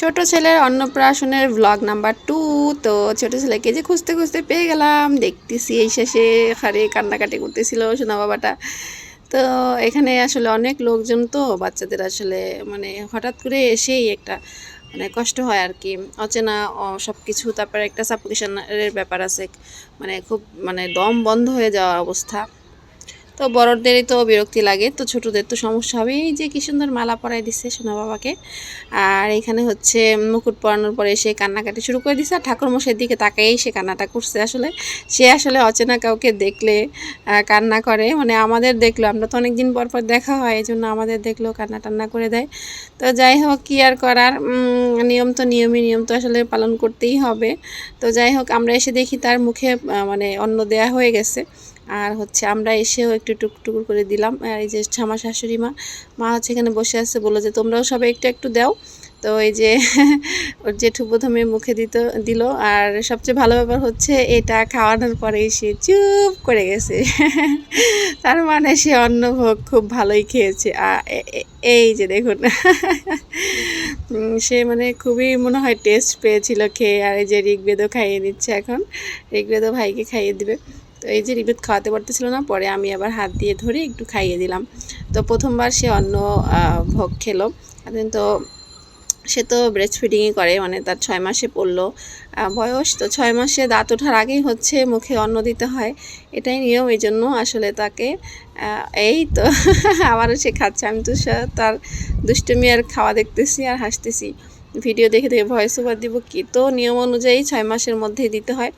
ছোট ছেলের অন্নপ্রাশনের blog number two তো ছোট ছেলেকে যে খুঁজতে খুঁজতে পেয়ে গেলাম। দেখতেছি এই শেষে হারে কান্নাকাটি করতেছিল সোনা বাবাটা। তো এখানে আসলে অনেক লোকজন তো, বাচ্চাদের আসলে মানে হঠাৎ করে এসেই একটা মানে কষ্ট হয় আর কি। অচেনা সব কিছু তারপরে একটা সাফোকেশনের ব্যাপার আছে। মানে খুব মানে দম বন্ধ হয়ে যাওয়া অবস্থা। তো বড়দেরই তো বিরক্তি লাগে, তো ছোটদের তো সমস্যা হবে। এই যে কি সুন্দর মালা পরাই দিচ্ছে সোনা বাবাকে, আর এখানে হচ্ছে মুকুট পরানোর পরে সে কান্নাকাটি শুরু করে দিছে, আর ঠাকুরমশাইয়ের দিকে তাকাই সে কান্নাটা করছে আসলে। সে আসলে অচেনা কাউকে দেখলে কান্না করে। মানে আমাদের দেখল, আমরা তো অনেক দিন পর পর দেখা হয় এই জন্য আমাদের দেখলেও কান্না টান্না করে দেয়। তো যাই হোক, কি আর করার? নিয়ম তো নিয়মই, নিয়ম তো আসলে পালন করতেই হবে। তো যাই হোক, আমরা এসে দেখি তার মুখে মানে অন্ন দেয়া হয়ে গেছে। আর হচ্ছে আমরা এসেও একটু টুকটুকুর করে দিলাম। আর এই যে আমার শাশুড়ি মা মা হচ্ছে এখানে বসে আছে, বলল যে তোমরাও সবাই একটু একটু দাও। তো এই যে ওর জেঠু প্রথমে মুখে দিত, দিল। আর সবচেয়ে ভালো ব্যাপার হচ্ছে এটা খাওয়ানোর পরে সে চুপ করে গেছে। তার মানে সে অন্নভোগ খুব ভালোই খেয়েছে। এই যে দেখুন সে মানে খুবই মনে হয় টেস্ট পেয়েছিল খেয়ে। আর এই যে ঋগ্বেদও খাইয়ে দিচ্ছে এখন। ঋগ্বেদও ভাইকে খাইয়ে দিবে। তো এই যে রিবিত খাওয়াতে পারতেছিল না, পরে আমি আবার হাত দিয়ে ধরে একটু খাইয়ে দিলাম। তো প্রথমবার সে অন্য ভোগ খেলো। তো, সে তো ব্রেস্ট ফিডিংই করে মানে তার ছয় মাসে পড়ল। বয়স তো ছয় মাসে দাঁত ওঠার আগেই হচ্ছে, মুখে অন্ন দিতে হয়। এটাই নিয়ম, এই জন্য আসলে তাকে এই তো আবারও সে খাচ্ছে। আমি তো তার দুষ্টমি আর খাওয়া দেখতেছি আর হাসতেছি। ভিডিও দেখে দেখে ভয়েস ওভার দিব, কি তো নিয়ম অনুযায়ী ছয় মাসের মধ্যেই দিতে হয়।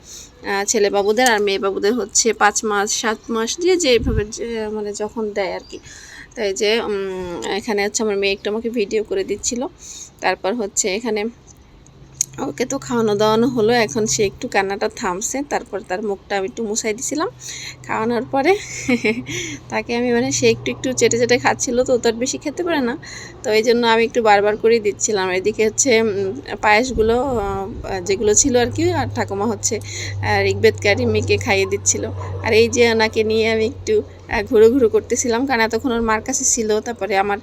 ছেলে বাবুদের আর মেয়ে বাবুদের হচ্ছে পাঁচ মাস, সাত মাস যে যেভাবে মানে যখন দেয় আর কি। তাই যে এখানে হচ্ছে আমার মেয়ে একটু আমাকে ভিডিও করে দিচ্ছিল। তারপর হচ্ছে এখানে ওকে তো খাওয়ানো দাওয়ানো হলো, এখন সে একটু কান্নাটা থামছে, তারপর তার মুখটা আমি একটু মুছাই দিছিলাম। খাওয়ানোর পরে তাকে আমি মানে সে একটু একটু চেটে চেটে খাচ্ছিল, তো তার বেশি খেতে পারে না। তো এই জন্য আমি একটু বারবার করেই দিচ্ছিলাম। এদিকে হচ্ছে পায়েসগুলো যেগুলো ছিল আর কি, আর ঠাকুমা হচ্ছে ঋগ্বেদ কারিমিকে খাইয়ে দিচ্ছিল। আর এই যে ওনাকে নিয়ে আমি একটু ঘুরো ঘুরো করতেছিলাম। কারণ এতক্ষণ ওর মার কাছে ছিল, তারপরে আমার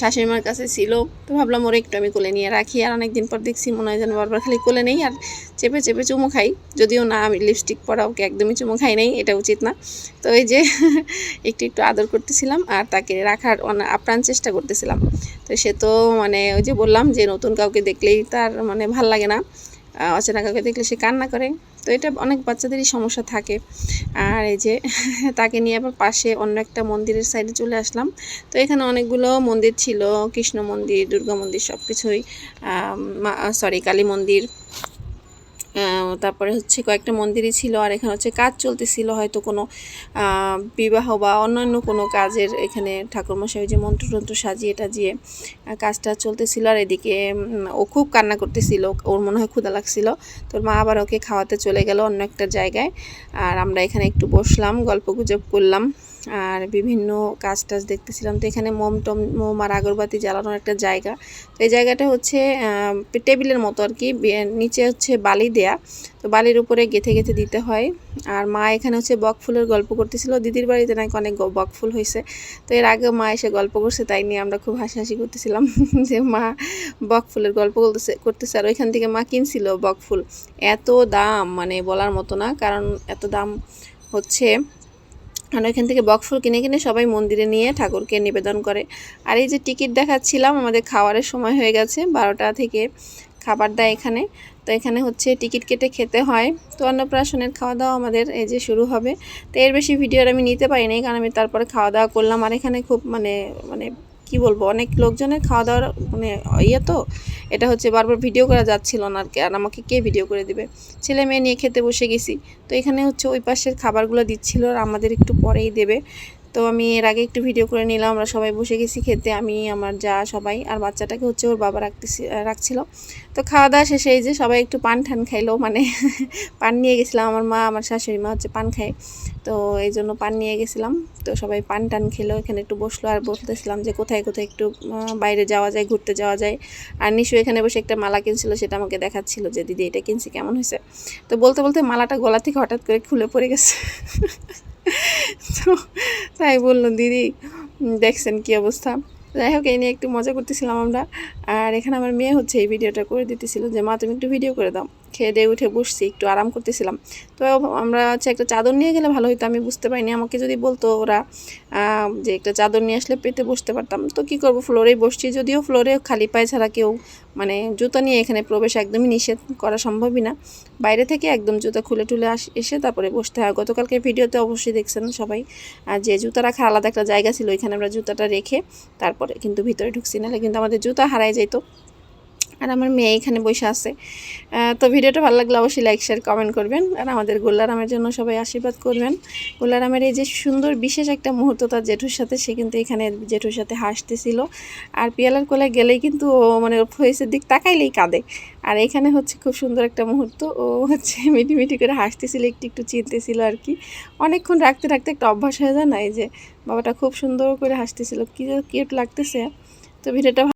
শাশুড়ি মার কাছে ছিল। তো ভাবলাম ওর একটু আমি কোলে নিয়ে রাখি। আর অনেকদিন পর দেখছি মনে হয় যেন বারবার খালি কোলে নেই আর চেপে চেপে চুমু খাই। যদিও না, আমি লিপস্টিক পরা ওকে একদমই চুমু খাই নেই, এটা উচিত না। তো এই যে একটু একটু আদর করতেছিলাম আর তাকে রাখার আপ্রাণ চেষ্টা করতেছিলাম। তো সে তো মানে ওই যে বললাম যে নতুন কাউকে দেখলেই তার মানে ভালো লাগে না। অচেনা কাউকে দেখলে সে কান্না করে। তো এটা অনেক বাচ্চাদেরই সমস্যা থাকে। আর এই যে, তাকে নিয়ে আবার পাশে অন্য একটা মন্দিরের সাইডে চলে আসলাম। তো এখানে অনেকগুলো মন্দির ছিল। কৃষ্ণ মন্দির, দুর্গা মন্দির সব কিছুই সরি কালী মন্দির। তারপরে হচ্ছে কয়েকটা মন্দিরই ছিল আর এখানে হচ্ছে কাজ চলতেছিল, হয়তো কোনো বিবাহ বা অন্যান্য কোনো কাজের এখানে ঠাকুরমশাই যে মন্ত্রতন্ত্র সাজিয়ে টাজিয়ে কাজটা চলতেছিল আর এদিকে ও খুব কান্না করতেছিল, ওর মনে হয় ক্ষুদা লাগছিল। তোর মা আবার ওকে খাওয়াতে চলে গেল অন্য একটা জায়গায়, আর আমরা এখানে একটু বসলাম, গল্প গুজব করলাম। আর বিভিন্ন কাজ টাজ দেখতেছিলাম। তো এখানে মোম টম, মোম আর আগরবাতি জ্বালানোর একটা জায়গা। তো এই জায়গাটা হচ্ছে টেবিলের মতো আর কি নিচে হচ্ছে বালি দেয়া। তো বালির উপরে গেথে গেথে দিতে হয়। আর মা এখানে হচ্ছে বকফুলের গল্প করতেছিল। দিদির বাড়িতে নাকি অনেক বকফুল হয়েছে তো এর আগে মা এসে গল্প করছে, তাই নিয়ে আমরা খুব হাসাহাসি করতেছিলাম। যে মা বকফুলের গল্প করতেছে করতেছে। আর ওইখান থেকে মা কিনছিল বকফুল এত দাম মানে বলার মতো না। কারণ এত দাম হচ্ছে আর এখান থেকে বক্সফুল কিনে কিনে সবাই মন্দিরে নিয়ে ঠাকুরকে নিবেদন করে। আর এই যে টিকিট দেখাচ্ছিলাম, আমাদের খাওয়ারের সময় হয়ে গেছে, বারোটা থেকে খাবার দেয় এখানে। তো এখানে হচ্ছে টিকিট কেটে খেতে হয়। তো অন্নপ্রাশনের খাওয়া দাওয়া আমাদের এই যে শুরু হবে। তো এর বেশি ভিডিওর আমি নিতে পারিনি, কারণ আমি তারপরে খাওয়া দাওয়া করলাম। আর এখানে খুব মানে মানে কি বলব, অনেক লোকজনের খাওয়া দাওয়ার মানে ইয়ে তো, এটা হচ্ছে বারবার ভিডিও করা যাচ্ছিল না আর কি আর আমাকে কে ভিডিও করে দিবে? ছেলে মেয়ে নিয়ে খেতে বসে গেছি, তো এখানে হচ্ছে ওই পাশের খাবারগুলো দিচ্ছিল আর আমাদের একটু পরেই দেবে। তো আমি এর আগে একটু ভিডিও করে নিলাম, আমরা সবাই বসে গেছি খেতে, আমি, আমার যা, সবাই, আর বাচ্চাটাকে হচ্ছে ওর বাবা রাখতেছি রাখছিল। তো খাওয়া দাওয়া শেষে এই যে সবাই একটু পান ঠান খাইলো মানে পান নিয়ে গেছিলাম, আমার মা, আমার শাশুড়ি মা হচ্ছে পান খায়। তো এই জন্য পান নিয়ে গেছিলাম, তো সবাই পান টান খেলো, এখানে একটু বসল আর বলতেছিলাম যে কোথায় কোথায় একটু বাইরে যাওয়া যায়, ঘুরতে যাওয়া যায়। আর নিশু এখানে বসে একটা মালা কিনছিল, সেটা আমাকে দেখাচ্ছিল যে, দিদি, এটা কিনছি, কেমন হয়েছে? তো বলতে বলতে মালাটা গলা থেকে হঠাৎ করে খুলে পড়ে গেছে। তো তাই বলল, দিদি দেখছেন কি অবস্থা? যাই হোক, এই নিয়ে একটু মজা করতেছিলাম আমরা। আর এখানে আমার মেয়ে হচ্ছে এই ভিডিওটা করে দিতেছিল যে, মা, তুমি একটু ভিডিও করে দাও। খেয়ে দিয়ে উঠে বসছি, একটু আরাম করতেছিলাম। তো আমরা হচ্ছে একটা চাদর নিয়ে গেলে ভালো হতো আমি বুঝতে পারিনি। আমাকে যদি বলতো ওরা যে একটা চাদর নিয়ে আসলে পেতে বসতে পারতাম। তো কি করব, ফ্লোরেই বসছি। যদিও ফ্লোরে খালি পায়ে ছাড়া কেউ মানে জুতা নিয়ে এখানে প্রবেশ একদমই নিষেধ করা সম্ভবই না। বাইরে থেকে একদম জুতা খুলে টুলে আস, এসে তারপরে বসতে হয়। গতকালকে ভিডিওতে অবশ্যই দেখছেন সবাই। আর যে জুতা রাখার আলাদা একটা জায়গা ছিল, ওইখানে আমরা জুতাটা রেখে তারপরে কিন্তু ভিতরে ঢুকছি। নাহলে কিন্তু আমাদের জুতা হারাই যেত আর আমার মেয়ে এখানে বসে আছে। তো ভিডিওটা ভালো লাগলে অবশ্যই লাইক শেয়ার কমেন্ট করবেন। আর আমাদের গোল্লারামের জন্য সবাই আশীর্বাদ করবেন। গোল্লারামের এই যে সুন্দর বিশেষ একটা মুহূর্ত তার জেঠুর সাথে, সে কিন্তু এখানে জেঠুর সাথে হাসতেছিল। আর পিয়ালার কোলে গেলেই কিন্তু ও মানে ফেসের দিক তাকাইলেই কাঁদে। আর এখানে হচ্ছে খুব সুন্দর একটা মুহূর্ত। ও হচ্ছে মিটি মিটি করে হাসতেছিল, একটু একটু চিনতেছিল আর কি। অনেকক্ষণ রাখতে রাখতে একটা অভ্যাস হয়ে যায় না, এই যে বাবাটা খুব সুন্দর করে হাসতেছিল। কি কিউট লাগতেছে। তো ভিডিওটা